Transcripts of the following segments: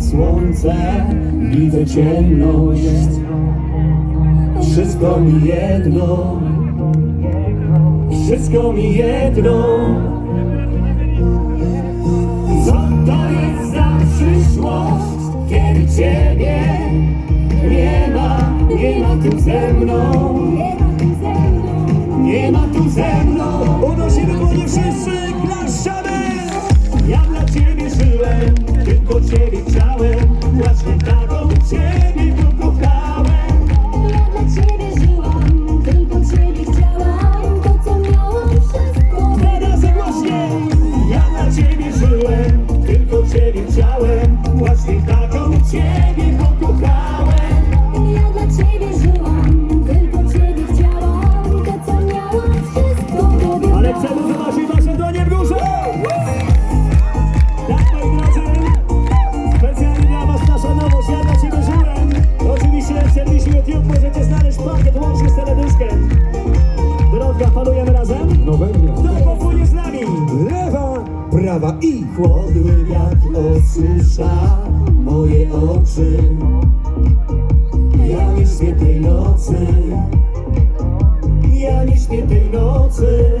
słońce Widzę ciemność. Wszystko mi jedno. Wszystko mi jedno. Co to jest za przyszłość Kiedy Ciebie nie ma? Nie ma tu ze mną. Nie ma tu ze mną. Unosi do wszyscy. Panie, wyłączcie serduszkę. Drodka, panujemy razem? No będzie. Kto popłynie z nami? Lewa, prawa i... Chłodny wiatr osusza moje oczy. Ja nie śpię tej nocy. Ja nie śpię tej nocy.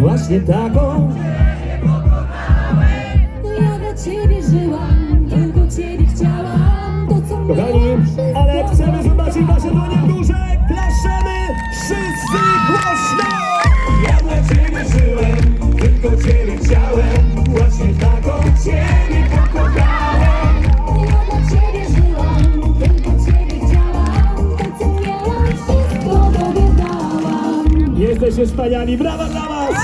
właśnie taką. No ja dla ciebie żyłam, tylko ciebie chciałam To co Kochani, ale chcemy zobaczyć wasze dłonie. jesteście wspaniali, brawa dla was!